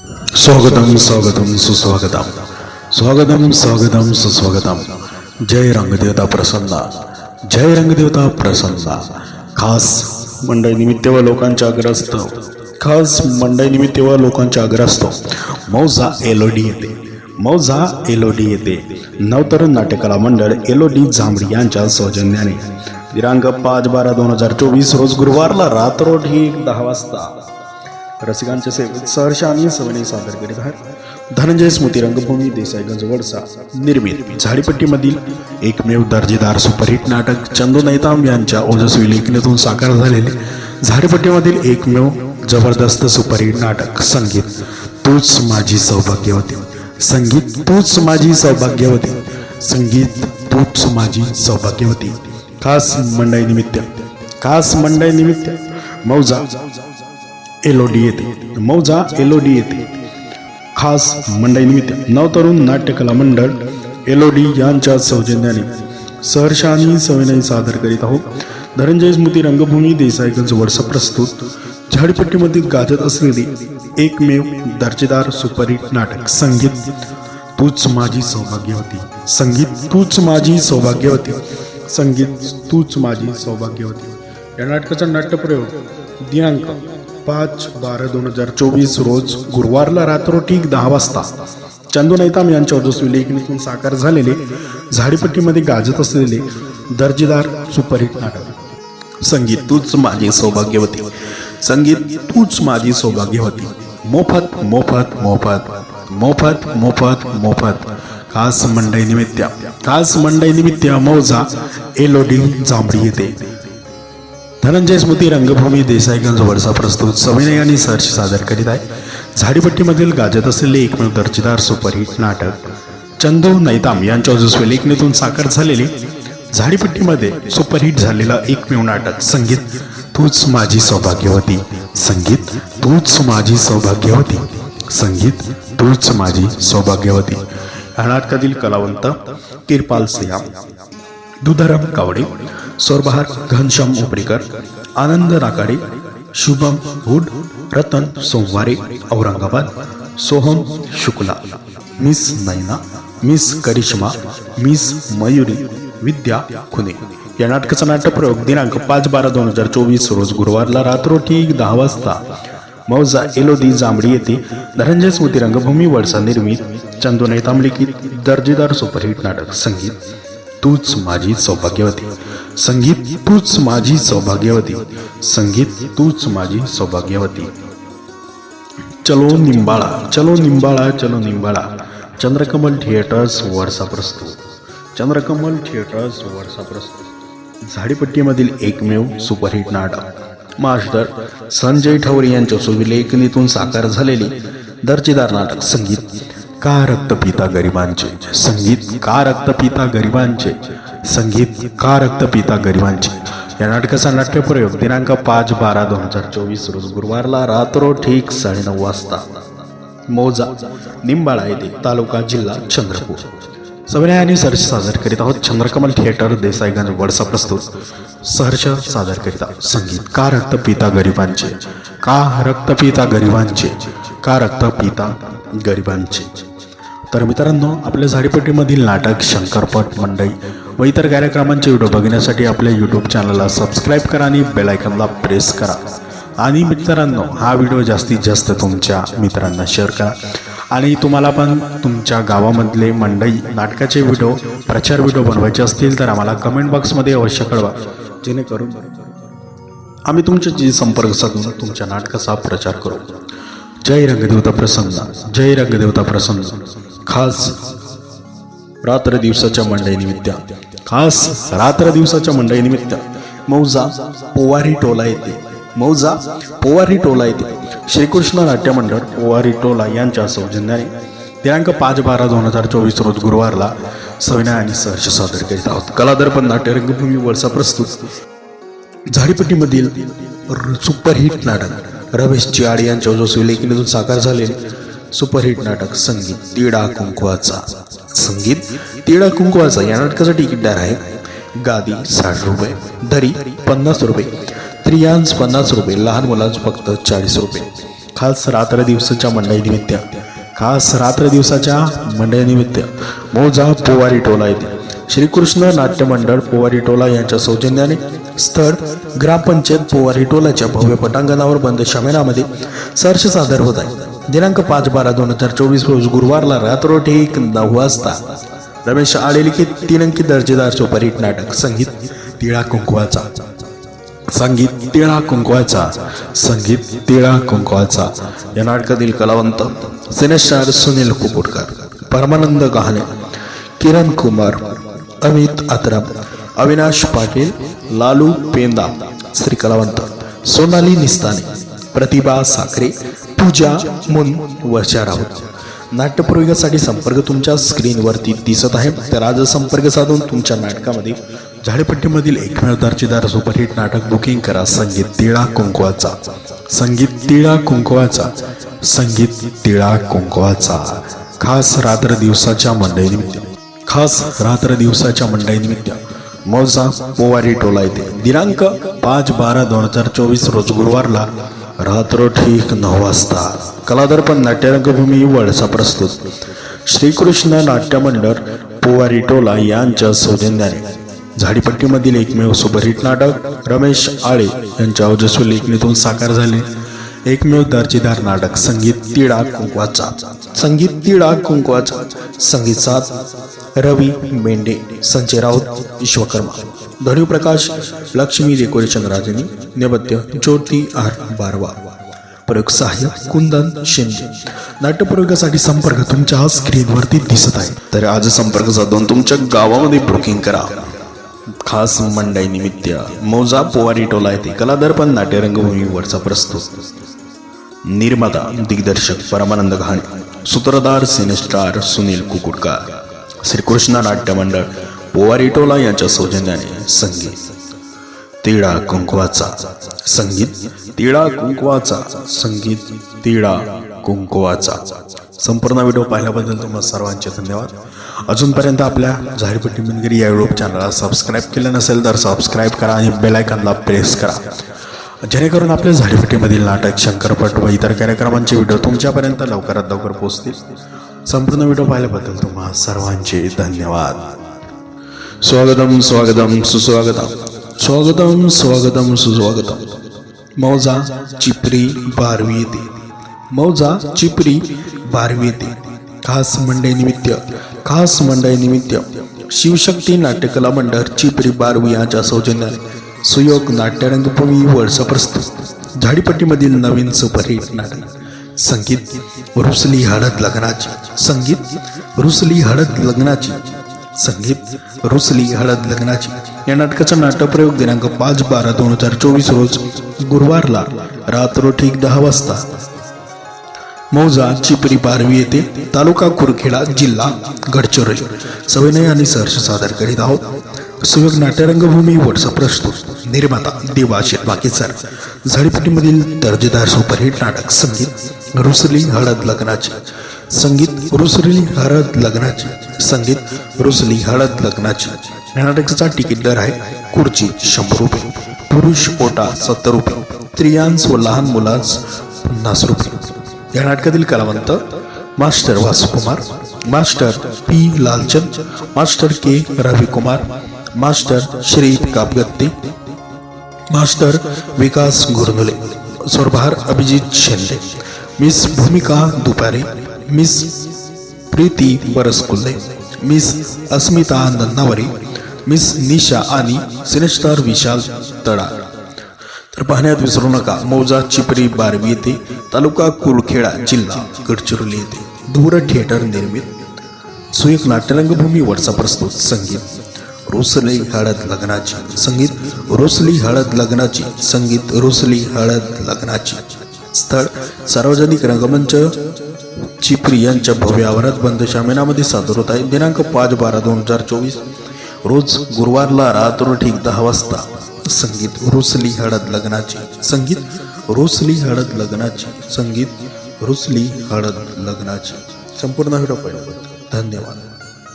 स्वागतम स्वागतम सुस्वागतम स्वागतम स्वागतम सुस्वागतम जय रंगदेवता प्रसन्ना जय रंगदेवता प्रसन्ना खास मंडळी निमित्त व लोकांच्या अग्रस्त खास मंडळी निमित्त व लोकांच्या अग्रस्त मौजा एलोडी येते मौजा एलोडी येते नवतरुण नाट्यकला मंडळ एलोडी जांभडी यांच्या सौजन्याने दिनांक पाच बारा दोन हजार चोवीस रोज गुरुवारला रात्र ठीक दहा वाजता रसिकांचे सेवेत सहर्ष आणि सवनी सादर करीत आहेत धनंजय स्मृती रंगभूमी देसाईगंज वडसा. निर्मित झाडीपट्टीमधील एकमेव दर्जेदार सुपरहिट नाटक चंदू नैताम यांच्या ओजस्वी लेखनेतून साकार झालेले झाडीपट्टीमधील एकमेव जबरदस्त सुपरहिट नाटक संगीत तूच माझी सौभाग्यवती. संगीत तूच माझी सौभाग्यवती. संगीत तूच माझी सौभाग्यवती. खास मंडई निमित्त. खास मंडई निमित्त. मौजा. एलोडी येते मौजा एलोडी येते खास मंडईनिमित्त नवतरुण नाट्यकला मंडळ एलोडी यांच्या सौजन्याने सहर्ष आणि सविनय सादर करीत आहोत. धनंजय स्मृती रंगभूमी देसाईगंज वर्ष प्रस्तुत. झाडपट्टीमध्ये गाजत असलेली एकमेव दर्जेदार सुपरहिट नाटक संगीत. तूच माझी सौभाग्यवती. संगीत तूच माझी सौभाग्यवती. संगीत तूच माझी सौभाग्यवती. या नाटकाचा नाट्यप्रयोग दिनांक पाच बारा दोन हजार चोवीस रोज गुरुवारला रात्र ठीक दहा वाजता. चंदू नैताम यांच्या ओजस्वी लेखणीतून साकार झालेले झाडीपट्टीमध्ये गाजत असलेले दर्जेदार सुपरहिट नाटक. संगीत तूच माझी सौभाग्यवती. संगीत तूच माझी सौभाग्यवती. मोफत मोफत मोफत मोफत मोफत मोफत. खास मंडई निमित्त खास मंडई निमित्त मौजा एलोडी जांभळी येते. धनंजय स्मृती रंगभूमी देसाईगंज वडसा प्रस्तुत सविनय आणि सर्च सादर करीत आहे. झाडीपट्टीमधील गाजत असलेले एकमेव दर्जेदार सुपरहिट नाटक. चंदू नैताम यांच्या ओजस्वी लेखणीतून साकार झालेली झाडीपट्टीमध्ये सुपरहिट झालेलं एकमेव नाटक संगीत तूच माझी सौभाग्यवती संगीत तूच माझी सौभाग्यवती संगीत तूच माझी सौभाग्यवती या नाटकातील कलावंत Kirpal Singh Dudharam Kawade स्वरबहार Ghanshyam Updekar Anand Nakade Shubham Hud Ratan Somware Aurangabad Soham Shukla miss Naina miss Karishma miss Mayuri Vidya Khune. या नाटकाचा नाट्यप्रयोग दिनांक पाच बारा दोन हजार चोवीस रोज गुरुवारला रात्रोटी दहा वाजता. मौजा एलोदी जांभळी येथे धनंजय स्मृती रंगभूमी वळसा निर्मित चंदू नैताम दर्जेदार सुपरहिट नाटक संगीत तूच माझी सौभाग्यवती. संगीत तूच माझी सौभाग्यवती. संगीत तूच माझी सौभाग्यवती. चलो निंबाळा चलो निंबाळा चलो निंबाळा. चंद्रकमल थिएटर्स वरसा प्रस्तुत. चंद्रकमल थिएटर्स वडसा प्रस्तुत. झाडीपट्टीमधील एकमेव सुपरहिट नाटक. मास्टर संजय ठवरे यांच्या सुविलेखनीतून साकार झालेली दर्जेदार नाटक संगीत. का रक्त पिता गरिबांचे? संगीत का रक्त पिता गरिबांचे? संगीत का रक्त पिता गरिबांचे? या नाटकाचा नाट्यप्रयोग दिनांक पाच बारा दोन हजार चोवीस रोज गुरुवारला रात्रो ठीक साडेनऊ वाजता. मोजा निंबाळा येथे तालुका जिल्हा चंद्रपूर. सविनय आणि सहर्ष सादर करीत आहोत चंद्रकमल थिएटर देसाईगंज वडसा प्रस्तुत. सहर्ष सादर करीत आहोत संगीत का रक्त पिता गरिबांचे? का रक्त पिता गरिबांचे? का रक्त पिता गरिबांचे? तर मित्रांनो आपल्या झाडीपट्टीमधील नाटक शंकरपट मंडई व इतर कार्यक्रमांचे व्हिडिओ बघण्यासाठी आपल्या यूट्यूब चॅनलला सबस्क्राईब करा आणि बेलायकनला प्रेस करा. आणि मित्रांनो हा व्हिडिओ जास्तीत जास्त तुमच्या मित्रांना शेअर करा. आणि तुम्हाला पण तुमच्या गावामधले मंडई नाटकाचे व्हिडिओ प्रचार व्हिडिओ बनवायचे असतील तर आम्हाला कमेंट बॉक्समध्ये अवश्य कळवा. जेणेकरून आम्ही तुमच्याशी संपर्क साधून तुमच्या नाटकाचा प्रचार करू. जय रंगदेवता प्रसन्न. जय रंगदेवता प्रसन्न. खास रात्र दिवसाच्या मंडईनिमित्त खास रात्र दिवसाच्या मंडईनिमित्त मौजा पोवारी टोला येते. मौजा पोवारी टोला येते. श्रीकृष्ण नाट्य मंडळ पोवारी टोला यांच्या सौजन्याने दिनांक पाच बारा दोन हजार चोवीस रोज गुरुवारला सविनय आणि सहर्ष सादर करीत आहोत. कलादर्पण नाट्य रंगभूमी वळसा प्रस्तुत. झाडीपट्टीमधील सुपरहिट नाटक रमेश चियाड यांच्या जोसवी लेखीनेतून साकार झालेले सुपरहिट नाटक संगीत तिडा कुंकवाचा. संगीत तिडा कुंकवाचा या नाटकाचं तिकीट आहे. गादी साठ रुपये दरी पन्नास रुपये स्त्रियांस पन्नास रुपये लहान मुलांस फक्त चाळीस रुपये. खास रात्र दिवसाच्या मंडळीनिमित्त खास रात्र दिवसाच्या मंडळीनिमित्त मौजा पोवारी टोला येथे श्रीकृष्ण नाट्य मंडळ पोवारी टोला यांच्या सौजन्याने स्थळ ग्रामपंचायत पोवारी टोलाच्या भव्य पटांगणावर बंद शमेनामध्ये सर्च सादर होत आहे. दिनांक पाच बारा दोन हजार चोवीस रोज गुरुवारला रात्र एक नऊ वाजता रमेश आळे लिखित तीन अंकी दर्जेदार सुपरहिट नाटक संगीत तिळा कुंकवाचा. संगीत तिळा कुंकवाचा. संगीत तिळा कुंकवाचा. या नाटकातील कलावंत सिनेस्टार सुनील कुकुटकर परमानंद गहाणे किरण कुमार अमित अत्रम अविनाश पाटील लालू पेंदा. श्री कलावंत सोनाली निस्ताने प्रतिभा साखरे पूजा मुन वर्षा राऊत नाट्यप्रयोगासाठी संपर्क तुमच्या स्क्रीनवरती दिसत आहे. तर आज संपर्क साधून तुमच्या नाटकामध्ये झाडेपट्टीमधील एकमेव दर्जेदार सुपरहिट नाटक बुकिंग करा. संगीत तिळा कुंकवाचा. संगीत तिळा कुंकवाचा. संगीत तिळा कुंकवाचा. खास रात्र दिवसाच्या मंडळीनिमित्त खास रात्र दिवसाच्या मंडळीनिमित्त मौजा पोवारी टोला येथे. दिनांक पाच बारा दोन हजार चोवीस रोज गुरुवारला रात्र ठीक नऊ वाजता. कलादर्पण नाट्यरंगभूमी वळसा प्रस्तुत. श्रीकृष्ण नाट्यमंडळ पुवारी पोवारी टोला यांच्या सौजन्याने. झाडीपट्टीमधील एकमेव सुपरहिट नाटक रमेश आळे यांच्या ओजस्वी लेखणीतून साकार झाले. एकमेव दर्जेदार नाटक संगीत तिळा कुंकवाचा. संगीत तिळा कुंकवाचा. संगीत साथ रवी मेंढे संजय राऊत विश्वकर्मा. ध्वनी प्रकाश लक्ष्मी डेकोरेशन राजनी नेपथ्य ज्योती आर बारवा. प्रयोग सहाय्य कुंदन शिंदे. नाट्यप्रयोगासाठी संपर्क तुमच्या स्क्रीनवरती दिसत आहे. तर आज संपर्क साधून तुमच्या गावामध्ये बुकिंग करा. खास मंडई निमित्त मौजा पोवारी टोला येथे कलादर्पण नाट्य रंगभूमीवरचा प्रस्तुत. निर्माता दिग्दर्शक परमानंद घाणे. सूत्रधार सिनेस्टार सुनील कुकुटकर. श्रीकृष्ण नाट्य मंडळ पोवारी टोला यांच्या सौजन्याने संगीत. तिळा कुंकवाचा संगीत. तिळा कुंकवाचा संगीत. तिळा कुंकवाचा. संपूर्ण व्हिडिओ पाहिल्याबद्दल तुम्हाला सर्वांचे धन्यवाद. अजूनपर्यंत आपल्या झाडीपट्टी मिनगिरी या युट्यूब चॅनलला सबस्क्राईब केलं नसेल तर सबस्क्राईब करा आणि बेलायकनला प्रेस करा. जेणेकरून आपल्या झाडीपट्टीमधील नाटक शंकरपट व इतर कार्यक्रमांचे व्हिडिओ तुमच्यापर्यंत लवकरात लवकर पोहोचतील. संपूर्ण व्हिडिओ पाहिल्याबद्दल तुम्हा सर्वांचे धन्यवाद. स्वागतम स्वागतम सुस्वागतम स्वागतम स्वागतम सुस्वागतम मौजा चिपरी बारवी येते मौजा चिपरी बारवी येते खास मंडई निमित्त खास मंडई निमित्त शिवशक्ती नाट्यकला मंडळ चिपरी बारवी यांच्या सौजन्याने सुयोग नाट्यरंगभूमी वळसा प्रस्तुत झाडीपट्टीमधील नवीन सुपरहिट नाटक संगीत रुसली हळद लग्नाची संगीत रुसली हळद लग्नाची संगीत रुसली हळद लग्नाची. या नाटकाचा नाट्यप्रयोग दिनांक पाच बारा दोन हजार चोवीस रोज गुरुवारला रात्र ठीक दहा वाजता. मौजा चिपरी बारवी येथे तालुका कुरखेडा जिल्हा गडचिरोली. सविनय आणि सहर्ष सादर करीत आहोत. सुयोग नाट्यरंगभूमी वटसा प्रस्तुत. निर्माता देवा बाकीसर झाडीपट्टीमधील दर्जेदार सुपरहिट नाटक संगीत रुसली हळद लग्नाची. संगीत रुसली हळद लग्नाची. संगीत रुसली हळद लग्नाची. या नाटकाचा तिकीट दर आहे खुर्ची शंभर रुपये. पुरुष ओटा सत्तर रुपये. स्त्रियांस व लहान मुलांस पन्नास रुपये. या नाटकातील कलावंत master Vasukumar master P Lalchand master K Ravikumar master Shri Kapgatte master Vikas Gurnule. स्वरभार Abhijit Shinde miss Bhumika Dupare miss Preeti Baraskulle miss Asmita Nannaware miss Nisha आणि सिनेस्टार विशाल तडा. तर पाहण्यात विसरू नका मौजा चिपरी बारवी येथे तालुका कुलखेडा जिल्हा गडचिरोली येथे दूर थिएटर निर्मित. सुयक नाट्यरंगभूमी वरचा प्रस्तुत संगीत. रोसली हळद लग्नाची संगीत रोसली हळद लग्नाची संगीत रोसली हळद लग्नाची स्थळ सार्वजनिक रंगमंच चिपरी यांच्या भव्य आवारात बंद शामिनामध्ये सादर होत आहे. दिनांक पाच बारा दोन हजार चोवीस. रोज गुरुवारला रात्र ठीक दहा वाजता. संगीत रुसली हळद लग्नाची. संगीत रुसली हळद लग्नाची. संगीत रुसली हळद लग्नाची. संपूर्ण व्हिडिओ धन्यवाद.